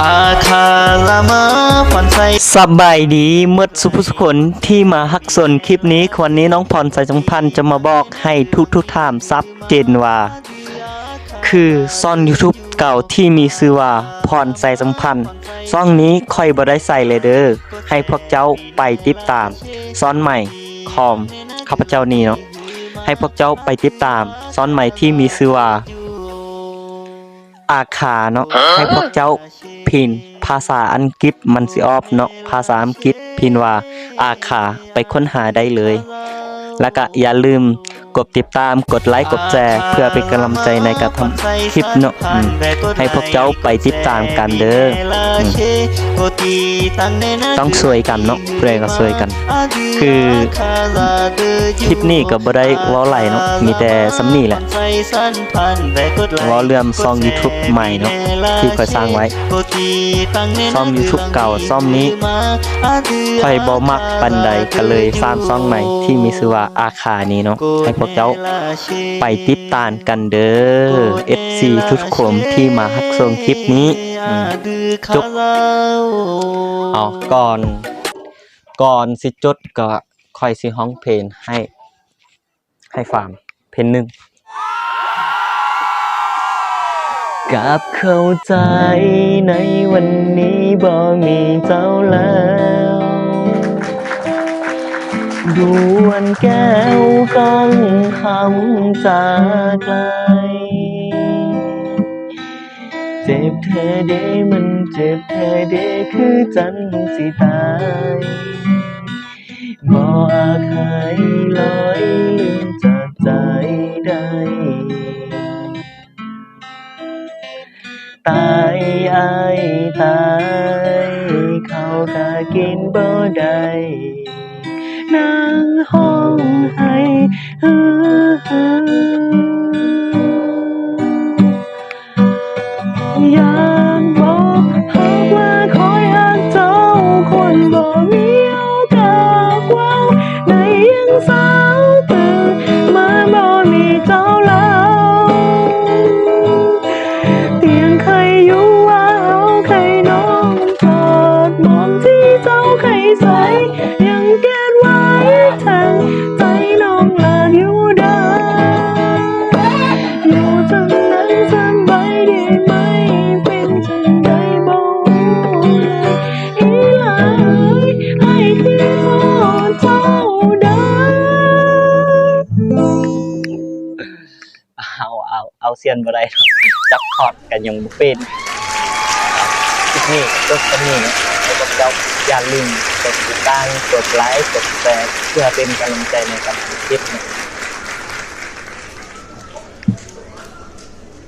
อาคาลามาผ่อนใสสบายดีเมื่อสุภสุคนที่มาฮักสนคลิปนี้วันนี้น้องพรสายสัมพันธ์จะมาบอกให้ทุกทุกๆถามซับเจนว่า คือซ่อน YouTube เก่าที่มีชื่อว่าพรสายสัมพันธ์ซ่องนี้ค่อยบ่ได้ใส่เลยเด้อให้พวกเจ้าไปติดตามซ่อนใหม่คอมข้าพเจ้านี่เนาะให้พวกเจ้าไปติดตามซ่อนใหม่ที่มีชื่อว่า อาคาเนาะให้พวกเจ้าพินภาษาอังกฤษมันสิออกเนาะภาษาอังกฤษพินว่าอาคาไปค้นหาได้เลย แล้วก็อย่าลืมกดติดตามกดไลค์กดแชร์เพื่อเป็นกำลังใจในการทำคลิปเนาะให้พวกเจ้าไปติดตามกันเด้อต้องช่วยกันเนาะเพื่อนก็ช่วยกัน คือคลิปนี้ก็บ่ได้ว้าไหลเนาะมีแต่สำนี่แหละว้าเรื่องซ่อง YouTube ใหม่เนาะที่ค่อยสร้างไว้ซ่อม YouTube เก่าซ่อมนี้ค่อยบ่มักปานใดก็เลยสร้างซ่องใหม่ที่มีชื่อว่าอาคานี้เนาะให้พวกเจ้าไปติดตามกันเด้อ FC ทุกคนที่มาฮักชมคลิปนี้อืมจบเอาก่อน ก่อนสิจดก็ค่อยสิฮ้องเพลงให้ ให้ฟังเพลงหนึ่งกับเข้าใจในวันนี้บ่มีเจ้าแล้ว ดวนแก้วก้องคำจากไกล เจ็บเธอเดมันเจ็บเธอเดคือจันสิตายบ่อาจหายลอยลืมจากใจได้ตายไอตาย เขาก็กินบ่ได้ นั่ง ไหมเป็นจังใดบอกอีหลายให้ที่พอเจ้าเด้อเอาเอาเอาเซียนบ่ได้หรอกจับคอร์ดกันยังบ่เป็นคลิปนี้ก็สนี้นะแล้วก็เจ้าอย่าลืมกดติดตามกดไลค์กดแชร์เพื่อเป็นกำลังใจในการทำคลิปนะ